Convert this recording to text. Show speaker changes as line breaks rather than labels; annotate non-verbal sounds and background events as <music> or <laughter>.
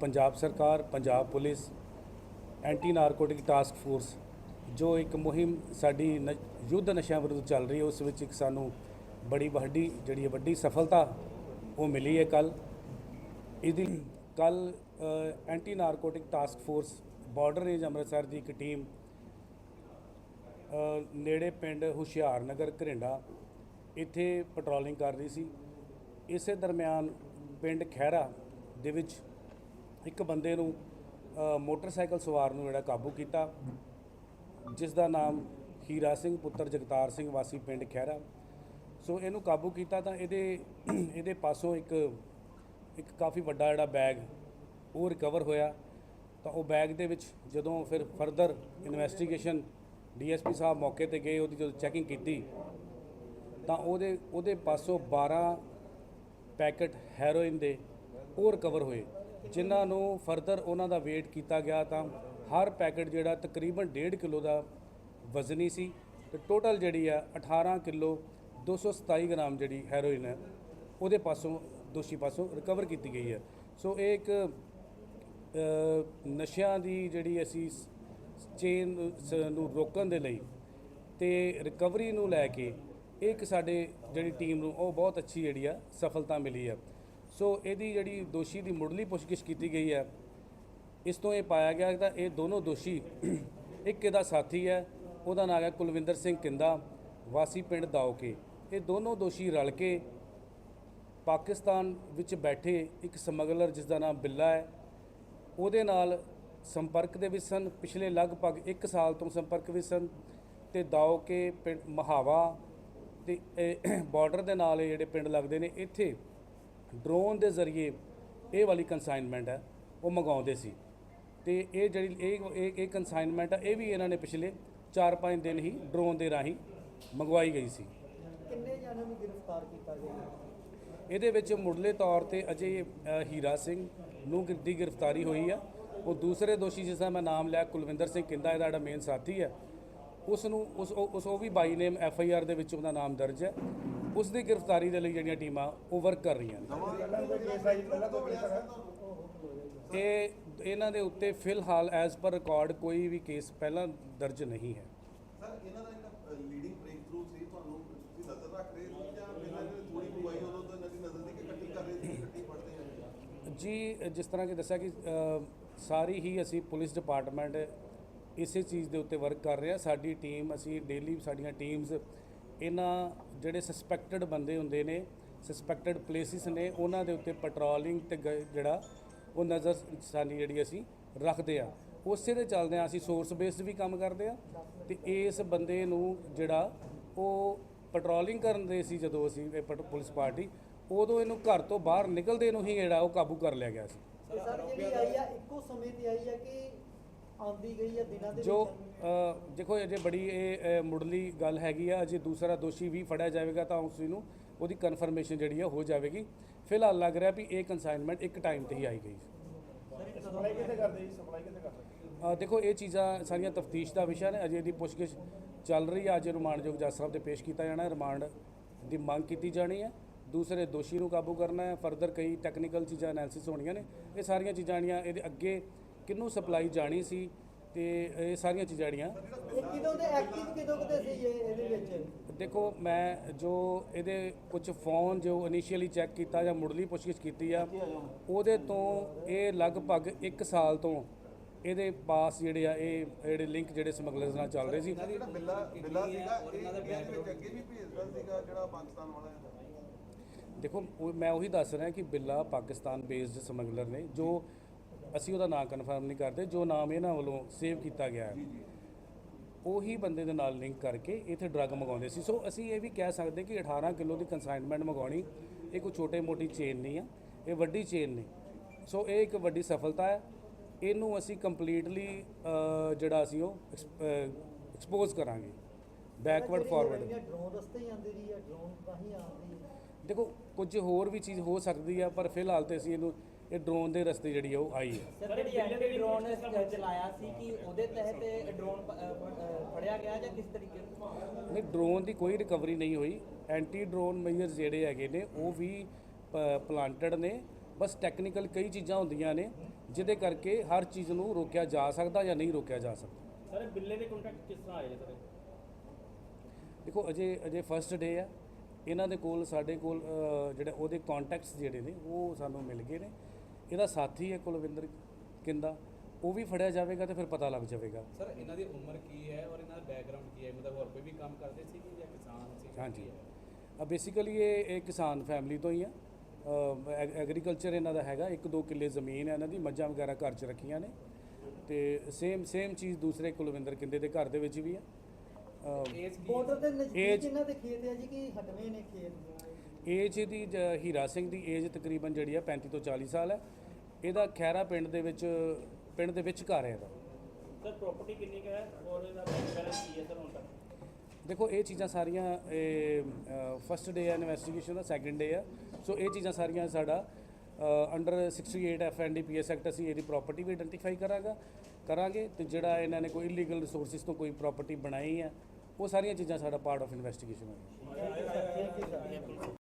ਪੰਜਾਬ ਸਰਕਾਰ, Punjab police, anti narcotic task force, ਜੋ ਇੱਕ ਮੁਹਿੰਮ ਸਾਡੀ ਨ- ਯੁੱਧ ਨਸ਼ਿਆਂ ਵਿਰੁੱਧ ਚੱਲ ਰਹੀ ਹੈ, ਉਸ ਵਿੱਚ ਇੱਕ ਸਾਨੂੰ ਬੜੀ ਵੱਡੀ, ਜਿਹੜੀ ਹੈ ਵੱਡੀ ਸਫਲਤਾ ਉਹ ਮਿਲੀ ਹੈ ਕੱਲ ਇਹਦੀ ਕੱਲ anti narcotic task force border range Amritsar ਦੀ ਇੱਕ ਟੀਮ ਨੇੜੇ ਪਿੰਡ ਹੁਸ਼ਿਆਰਨਗਰ ਘਰਿੰਡਾ ਇੱਥੇ ਪੈਟਰੋਲਿੰਗ ਕਰ ਰਹੀ ਸੀ। ਇਸੇ ਦਰਮਿਆਨ ਪਿੰਡ ਖਹਿਰਾ ਦੇ ਵਿੱਚ ਇੱਕ ਬੰਦੇ ਨੂੰ ਮੋਟਰਸਾਈਕਲ ਸਵਾਰ ਨੂੰ ਜਿਹੜਾ ਕਾਬੂ ਕੀਤਾ, ਜਿਸ ਦਾ ਨਾਮ ਹੀਰਾ ਸਿੰਘ, ਪੁੱਤਰ ਜਗਤਾਰ ਸਿੰਘ, ਵਾਸੀ ਪਿੰਡ ਖਹਿਰਾ। ਸੋ ਇਹਨੂੰ ਕਾਬੂ ਕੀਤਾ ਤਾਂ ਇਹਦੇ ਇਹਦੇ ਪਾਸੋਂ ਇੱਕ ਇੱਕ ਕਾਫੀ ਵੱਡਾ ਜਿਹੜਾ ਬੈਗ ਉਹ ਰਿਕਵਰ ਹੋਇਆ। ਤਾਂ ਉਹ ਬੈਗ ਦੇ ਵਿੱਚ ਜਦੋਂ ਫਿਰ ਫਰਦਰ ਇਨਵੈਸਟੀਗੇਸ਼ਨ ਡੀਐਸਪੀ ਸਾਹਿਬ ਮੌਕੇ ਤੇ ਗਏ, ਉਹਦੀ ਜਦੋਂ ਚੈਕਿੰਗ ਕੀਤੀ, ਤਾਂ ਉਹਦੇ ਉਹਦੇ ਪਾਸੋਂ 12 ਪੈਕਟ ਹੈਰੋਇਨ ਦੇ ਉਹ ਰਿਕਵਰ ਹੋਏ। ਜਿਨ੍ਹਾਂ ਨੂੰ ਫਰਦਰ ਉਹਨਾਂ ਦਾ weight ਕੀਤਾ ਗਿਆ ਤਾਂ ਹਰ ਪੈਕੇਟ ਜਿਹੜਾ ਤਕਰੀਬਨ 1.5 ਕਿਲੋ ਦਾ ਵਜ਼ਨੀ ਸੀ ਤੇ ਟੋਟਲ ਜਿਹੜੀ ਆ 18 ਕਿਲੋ 227 ਗ੍ਰਾਮ ਜਿਹੜੀ ਹੈਰੋਇਨ ਹੈ, ਉਹਦੇ ਪਾਸੋਂ, ਦੋਸ਼ੀ ਪਾਸੋਂ ਰਿਕਵਰ ਕੀਤੀ ਗਈ ਹੈ। ਸੋ ਇਹ ਇੱਕ ਨਸ਼ਿਆਂ ਦੀ ਜਿਹੜੀ ਅਸੀਂ ਚੇਨ ਨੂੰ ਰੋਕਣ ਦੇ ਲਈ ਤੇ ਰਿਕਵਰੀ ਨੂੰ ਲੈ ਕੇ ਇੱਕ ਸਾਡੇ ਜਿਹੜੀ ਟੀਮ ਨੂੰ ਉਹ ਬਹੁਤ ਅੱਛੀ ਜਿਹੜੀ ਆ ਸਫਲਤਾ ਮਿਲੀ ਆ। ਸੋ ਇਹਦੀ ਜਿਹੜੀ ਦੋਸ਼ੀ ਦੀ ਮੁੱਢਲੀ ਪੁੱਛਗਿੱਛ ਕੀਤੀ ਗਈ ਹੈ, ਇਸ ਤੋਂ ਇਹ ਪਾਇਆ ਗਿਆ ਕਿ ਤਾਂ ਇਹ ਦੋਨੋਂ ਦੋਸ਼ੀ <clears throat> ਇੱਕ ਇਹਦਾ ਸਾਥੀ ਹੈ, ਉਹਦਾ ਨਾਮ ਹੈ ਕੁਲਵਿੰਦਰ ਸਿੰਘ ਕਿੰਦਾ, ਵਾਸੀ ਪਿੰਡ ਦਾਉਕੇ ਇਹ ਦੋਨੋਂ ਦੋਸ਼ੀ ਰਲ ਕੇ ਪਾਕਿਸਤਾਨ ਵਿੱਚ ਬੈਠੇ ਇੱਕ ਸਮਗਲਰ ਜਿਸ ਦਾ ਨਾਮ ਬਿੱਲਾ ਹੈ, ਉਹਦੇ ਨਾਲ ਸੰਪਰਕ ਦੇ ਵਿੱਚ ਸਨ, ਪਿਛਲੇ ਲਗਭਗ 1 ਸਾਲ ਤੋਂ ਸੰਪਰਕ ਵਿੱਚ ਸਨ ਤੇ ਦਾਓਕੇ ਪਿੰਡ ਮਹਾਵਾ ਤੇ <clears throat> ਬਾਰਡਰ ਦੇ ਨਾਲ ਇਹ ਜਿਹੜੇ ਪਿੰਡ ਲੱਗਦੇ ਨੇ, ਇੱਥੇ ਡਰੋਨ ਦੇ ਜ਼ਰੀਏ ਇਹ ਵਾਲੀ ਕਨਸਾਈਨਮੈਂਟ ਹੈ ਉਹ ਮੰਗਾਉਂਦੇ ਸੀ। ਤੇ ਇਹ ਜਿਹੜੀ ਇਹ ਇਹ ਇਹ ਕਨਸਾਈਨਮੈਂਟ ਹੈ ਇਹ ਵੀ ਇਹਨਾਂ ਨੇ ਪਿਛਲੇ 4-5 ਦਿਨ ਹੀ ਡਰੋਨ ਦੇ ਰਾਹੀਂ ਮੰਗਵਾਈ ਗਈ ਸੀ।
ਕਿੰਨੇ ਜਣਿਆਂ ਨੂੰ ਗ੍ਰਿਫਤਾਰ ਕੀਤਾ ਗਿਆ?
ਇਹਦੇ ਵਿੱਚ ਮੁੱਢਲੇ ਤੌਰ ਤੇ ਅਜੇ ਹੀਰਾ ਸਿੰਘ ਨੂੰ ਦੀ ਗ੍ਰਿਫਤਾਰੀ ਹੋਈ ਆ। ਉਹ ਦੂਸਰੇ ਦੋਸ਼ੀ ਜਿਸ ਦਾ ਮੈਂ ਨਾਮ ਲਿਆ ਕੁਲਵਿੰਦਰ ਸਿੰਘ ਕਿੰਦਾ ਇਹਦਾ ਜਿਹੜਾ ਮੇਨ ਸਾਥੀ ਹੈ ਉਸ ਨੂੰ ਉਸ ਉਸ ਉਹ ਵੀ ਬਾਈ ਨੇਮ ਐਫ ਆਈ ਆਰ ਦੇ ਵਿੱਚ ਉਹਦਾ ਨਾਮ ਦਰਜ ਹੈ ਉਸ ਦੀ ਗ੍ਰਿਫਤਾਰੀ ਦੇ ਲਈ ਜਿਹੜੀਆਂ ਟੀਮਾਂ ਉਹ ਵਰਕ ਕਰ ਰਹੀਆਂ ਨੇ। ਇਹ ਇਹਨਾਂ ਦੇ ਉੱਤੇ ਫਿਲਹਾਲ ਐਜ਼ ਪਰ ਰਿਕਾਰਡ ਕੋਈ ਵੀ ਕੇਸ ਪਹਿਲਾਂ ਦਰਜ ਨਹੀਂ ਹੈ।
ਸਰ ਇਹਨਾਂ ਦਾ ਇੱਕ ਲੀਡਿੰਗ ਬ੍ਰੇਕ ਥਰੂ ਸੀ ਤੁਹਾਨੂੰ ਤੁਸੀਂ ਨਜ਼ਰ ਰੱਖ ਰਹੇ ਸੀ ਜਾਂ ਪਹਿਲਾਂ ਇਹਨਾਂ ਨੇ ਥੋੜੀ ਮੰਗਵਾਈ ਉਦੋਂ ਤਾਂ ਇਹਨਾਂ ਦੀ ਨਜ਼ਰ ਦੀ ਕਿ ਇਕੱਠੀ ਕਰ ਰਹੇ ਸੀ ਇਕੱਠੀ ਪੜਦੇ ਹਾਂ
ਜੀ ਜਿਸ ਤਰ੍ਹਾਂ ਕਿ ਦੱਸਿਆ ਕਿ ਸਾਰੀ ਹੀ ਅਸੀਂ ਪੁਲਿਸ ਡਿਪਾਰਟਮੈਂਟ ਇਸੇ ਚੀਜ਼ ਦੇ ਉੱਤੇ ਵਰਕ ਕਰ ਰਹੇ ਸਾਡੀ ਟੀਮ ਅਸੀਂ ਡੇਲੀ ਸਾਡੀਆਂ ਟੀਮਸ ਇਹਨਾਂ ਜਿਹੜੇ ਸਸਪੈਕਟਡ ਬੰਦੇ ਹੁੰਦੇ ਨੇ ਸਸਪੈਕਟਡ ਪਲੇਸਿਸ ਨੇ, ਉਹਨਾਂ ਦੇ ਉੱਤੇ ਪੈਟਰੋਲਿੰਗ ਤੇ ਗ- ਜਿਹੜਾ ਉਹ ਨਜ਼ਰ ਸਾਨੀ ਜਿਹੜੀ ਅਸੀਂ ਰੱਖਦੇ ਆ। ਉਸੇ ਦੇ ਚੱਲਦੇ ਆ, ਅਸੀਂ ਸੋਰਸ ਬੇਸਡ ਵੀ ਕੰਮ ਕਰਦੇ ਆ ਤੇ ਇਸ ਬੰਦੇ ਨੂੰ ਜਿਹੜਾ ਉਹ ਪੈਟਰੋਲਿੰਗ ਕਰਨ ਦੇ ਸੀ ਜਦੋਂ ਅਸੀਂ ਇਹ ਪਟ- ਪੁਲਿਸ ਪਾਰਟੀ, ਉਦੋਂ ਇਹਨੂੰ ਘਰ ਤੋਂ ਬਾਹਰ ਨਿਕਲਦੇ ਨੂੰ ਹੀ ਜਿਹੜਾ ਉਹ ਕਾਬੂ ਕਰ ਲਿਆ ਗਿਆ ਸੀ।
ਸਰ ਜਿਹੜੀ ਆਈ ਆ, ਇੱਕੋ ਸਮੇਂ ਤੇ ਆਈ ਆ ਕਿ ਆਉਂਦੀ ਗਈ ਆ ਦਿਨਾਂ ਦੇ
ਜੋ
ਵਿੱਚ।
ਅ, ਦੇਖੋ ਅਜੇ ਬੜੀ ਇਹ ਅ, ਮੁੱਢਲੀ ਗੱਲ ਹੈਗੀ ਆ ਅਜੇ ਦੂਸਰਾ ਦੋਸ਼ੀ ਵੀ ਫੜਿਆ ਜਾਵੇਗਾ ਤਾਂ ਉਸ ਨੂੰ ਉਹਦੀ ਕਨਫਰਮੇਸ਼ਨ ਜਿਹੜੀ ਆ ਹੋ ਜਾਵੇਗੀ। ਫਿਲਹਾਲ ਲੱਗ ਰਿਹਾ ਵੀ ਇਹ ਕਨਸਾਈਨਮੈਂਟ ਇੱਕ ਟਾਈਮ ਤੇ ਹੀ ਆਈ ਗਈ।
ਸਪਲਾਈ ਕਿੱਥੇ ਕਰਦੇ ਜੀ? ਸਪਲਾਈ ਕਿੱਥੇ ਕਰਦੇ?
ਅ, ਦੇਖੋ ਇਹ ਚੀਜ਼ਾਂ ਸਾਰੀਆਂ ਤਫਤੀਸ਼ ਦਾ ਵਿਸ਼ਾ ਨੇ ਅਜੇ ਦੀ ਪੁੱਛਗਿੱਛ ਚੱਲ ਰਹੀ ਹੈ ਅੱਜ ਰਿਮਾਂਡਯੋਗ ਜੱਜ ਸਾਹਿਬ ਤੇ ਪੇਸ਼ ਕੀਤਾ ਜਾਣਾ ਹੈ ਰਿਮਾਂਡ ਦੀ ਮੰਗ ਕੀਤੀ ਜਾਣੀ ਹੈ ਦੂਸਰੇ ਦੋਸ਼ੀ ਨੂੰ ਕਾਬੂ ਕਰਨਾ ਹੈ। ਫਰਦਰ ਕਈ ਟੈਕਨੀਕਲ ਚੀਜ਼ਾਂ ਐਨਾਲਿਸਿਸ ਹੋਣੀਆਂ ਨੇ। ਇਹ ਸਾਰੀਆਂ ਚੀਜ਼ਾਂ ਜਿਹੜੀਆਂ ਇਹਦੇ ਅੱਗੇ ਕਿਹਨੂੰ ਸਪਲਾਈ ਜਾਣੀ ਸੀ ਤੇ ਇਹ ਸਾਰੀਆਂ ਚੀਜ਼ਾਂ ਜਿਹੜੀਆਂ।
ਇਹ ਕਿਦੋਂ ਦੇ ਐਕਟਿਵ ਕਿਦੋਂ ਕਦੇ ਸੀ ਇਹ ਇਹਦੇ ਵਿੱਚ?
ਦੇਖੋ ਮੈਂ ਜੋ ਇਹਦੇ ਕੁਝ ਫੋਨ ਜੋ ਇਨੀਸ਼ੀਅਲੀ ਚੈੱਕ ਕੀਤਾ ਜਾਂ ਮੁੱਢਲੀ ਪੁੱਛਗਿੱਛ ਕੀਤੀ ਆ ਉਹਦੇ ਤੋਂ ਇਹ ਲਗਭਗ 1 ਸਾਲ ਤੋਂ ਇਹਦੇ ਪਾਸ ਜਿਹੜੇ ਆ ਇਹ ਜਿਹੜੇ ਲਿੰਕ ਜਿਹੜੇ ਸਮਗਲਰਸ ਨਾਲ ਚੱਲ ਰਹੇ ਸੀ।
ਜਿਹੜਾ ਬਿੱਲਾ ਬਿੱਲਾ ਸੀਗਾ ਇਹ ਇੰਡੀਆ ਦੇ ਵਿੱਚ ਅੱਗੇ ਵੀ ਭੇਜਦਾ ਸੀਗਾ ਜਿਹੜਾ ਪਾਕਿਸਤਾਨ ਵਾਲਾ ਹੈ
ਦੇਖੋ ਮੈਂ ਉਹੀ ਦੱਸ ਰਿਹਾ ਕਿ ਬਿੱਲਾ ਪਾਕਿਸਤਾਨ ਬੇਸਡ ਸਮਗਲਰ ਨੇ ਜੋ ਅਸੀਂ ਉਹਦਾ ਨਾਮ ਕਨਫਰਮ ਨਹੀਂ ਕਰਦੇ ਜੋ ਨਾਮ ਇਹਨਾਂ ਵੱਲੋਂ ਸੇਵ ਕੀਤਾ ਗਿਆ ਹੈ। ਉਹੀ ਬੰਦੇ ਦੇ ਨਾਲ ਲਿੰਕ ਕਰਕੇ ਇੱਥੇ ਡਰੱਗ ਮੰਗਾਉਂਦੇ ਸੀ। ਸੋ ਅਸੀਂ ਇਹ ਵੀ ਕਹਿ ਸਕਦੇ ਕਿ 18 ਕਿਲੋ ਦੀ ਕਨਸਾਈਨਮੈਂਟ ਮੰਗਾਉਣੀ ਇਹ ਕੋਈ ਛੋਟੇ ਮੋਟੀ ਚੇਨ ਨਹੀਂ ਆ ਇਹ ਵੱਡੀ ਚੇਨ ਨੇ ਸੋ ਇਹ ਇੱਕ ਵੱਡੀ ਸਫਲਤਾ ਹੈ। ਇਹਨੂੰ ਅਸੀਂ ਕੰਪਲੀਟਲੀ ਜਿਹੜਾ ਅਸੀਂ ਉਹ ਐਕਸਪੋਜ਼ ਕਰਾਂਗੇ। ਬੈਕਵਰਡ ਫਾਰਵਰਡ
ਡਰੋਨ ਰਸਤੇ ਹੀ ਆਉਂਦੀ ਰਹੀ ਡਰੋਨ ਰਾਹੀਂ ਆਉਂਦੀ
ਦੇਖੋ ਕੁਝ ਹੋਰ ਵੀ ਚੀਜ਼ ਹੋ ਸਕਦੀ ਆ ਪਰ ਫਿਲਹਾਲ ਤੇ ਅਸੀਂ ਇਹਨੂੰ ਇਹ ਡਰੋਨ ਦੇ ਰਸਤੇ ਜਿਹੜੀ ਆ ਉਹ ਆਈ ਹੈ
ਸਰ ਜਿਹੜੀ ਐਂਟੀ ਡਰੋਨ ਚਲਾਇਆ ਸੀ ਕਿ ਉਹਦੇ ਤਹਿਤ ਡਰੋਨ ਫੜਿਆ ਗਿਆ ਜਾਂ ਕਿਸ ਤਰੀਕੇ ਨਾਲ?
ਨਹੀਂ ਡਰੋਨ ਦੀ ਕੋਈ ਰਿਕਵਰੀ ਨਹੀਂ ਹੋਈ। ਐਂਟੀ ਡਰੋਨ ਮੇਜਰਸ ਜਿਹੜੇ ਹੈਗੇ ਨੇ ਉਹ ਵੀ ਪਲਾਂਟਡ ਨੇ। ਬਸ ਟੈਕਨੀਕਲ ਕਈ ਚੀਜ਼ਾਂ ਹੁੰਦੀਆਂ ਨੇ ਜਿਹਦੇ ਕਰਕੇ ਹਰ ਚੀਜ਼ ਨੂੰ ਰੋਕਿਆ ਜਾ ਸਕਦਾ ਜਾਂ ਨਹੀਂ ਰੋਕਿਆ ਜਾ ਸਕਦਾ।
ਸਰ ਬਿੱਲੇ ਦੇ ਕੰਟੈਕਟ ਕਿਸ ਤਰ੍ਹਾਂ ਆਏ ਨੇ ਸਰ?
ਦੇਖੋ ਅਜੇ ਅਜੇ ਫਰਸਟ ਡੇ ਆ। ਇਹਨਾਂ ਦੇ ਕੋਲ ਸਾਡੇ ਕੋਲ ਜਿਹੜੇ ਉਹਦੇ ਕੰਟੈਕਟਸ ਜਿਹੜੇ ਨੇ ਉਹ ਸਾਨੂੰ ਮਿਲ ਗਏ ਨੇ। ਇਹਦਾ ਸਾਥੀ ਹੈ ਕੁਲਵਿੰਦਰ ਕਿੰਦਾ। ਉਹ ਵੀ ਫੜਿਆ ਜਾਵੇਗਾ ਤੇ ਫਿਰ ਪਤਾ ਲੱਗ ਜਾਵੇਗਾ।
ਸਰ ਇਹਨਾਂ ਦੀ ਉਮਰ ਕੀ ਹੈ ਔਰ ਇਹਨਾਂ ਦਾ ਬੈਕਗ੍ਰਾਉਂਡ ਕੀ ਹੈ? ਮਤਲਬ ਹੋਰ ਕੋਈ ਵੀ ਕੰਮ ਕਰਦੇ ਸੀ ਕਿ ਜਾਂ ਕਿਸਾਨ ਸੀ
ਹਾਂਜੀ? ਆ ਬੇਸਿਕਲੀ ਇਹ ਕਿਸਾਨ ਫੈਮਿਲੀ ਤੋਂ ਹੀ ਆ ਐਗਰੀਕਲਚਰ ਇਹਨਾਂ ਦਾ ਹੈਗਾ। ਇੱਕ ਦੋ ਕਿੱਲੇ ਜ਼ਮੀਨ ਹੈ ਇਹਨਾਂ ਦੀ ਮੱਝਾਂ ਵਗੈਰਾ ਘਰ 'ਚ ਰੱਖੀਆਂ ਨੇ। ਤੇ ਸੇਮ ਸੇਮ ਚੀਜ਼ ਦੂਸਰੇ ਕੁਲਵਿੰਦਰ ਕਿੰਦੇ ਦੇ ਘਰ ਦੇ ਵਿੱਚ ਵੀ ਆ
ਬਾਰਡਰ ਦੇ ਨਜ਼ਦੀਕ
Age-
ਇਹਨਾਂ ਦੇ ਖੇਤ ਹੈ ਜੀ ਕਿ ਹਟਵੇਂ ਨੇ ਖੇਤ
ਏਜ ਦੀ ਹੀਰਾ ਸਿੰਘ ਦੀ ਏਜ ਤਕਰੀਬਨ ਜਿਹੜੀ ਆ 35 ਤੋਂ 40 ਸਾਲ ਹੈ ਇਹਦਾ ਖੈਰਾ ਪਿੰਡ ਦੇ ਵਿੱਚ ਪਿੰਡ ਦੇ ਵਿੱਚ ਘਰ ਹੈ ਇਹਦਾ।
ਸਰ ਪ੍ਰਾਪਰਟੀ ਕਿੰਨੀ ਕੁ ਹੈ ਔਰ ਇਹਦਾ ਬੈਲੈਂਸ ਕੀ ਹੈ ਸਰ ਹੁਣ ਤੱਕ?
ਦੇਖੋ ਇਹ ਚੀਜ਼ਾਂ ਸਾਰੀਆਂ ਫਸਟ ਡੇ ਹੈ ਇਨਵੈਸਟੀਗੇਸ਼ਨ ਦਾ ਸੈਕੰਡ ਡੇ ਆ। ਸੋ ਇਹ ਚੀਜ਼ਾਂ ਸਾਰੀਆਂ ਸਾਡਾ under 68 F N D P S act ਅਸੀਂ ਇਹਦੀ ਪ੍ਰਾਪਰਟੀ ਵੀ ਆਇਡੈਂਟੀਫਾਈ ਕਰਾਂਗਾ ਕਰਾਂਗੇ ਤੇ ਜਿਹੜਾ ਇਹਨਾਂ ਨੇ ਕੋਈ ਇਲੀਗਲ ਰਿਸੋਰਸਿਸ ਤੋਂ ਕੋਈ ਪ੍ਰਾਪਰਟੀ ਬਣਾਈ ਹੈ ਉਹ ਸਾਰੀਆਂ ਚੀਜ਼ਾਂ ਸਾਡਾ ਪਾਰਟ ਆਫ ਇਨਵੈਸਟੀਗੇਸ਼ਨ ਹੈ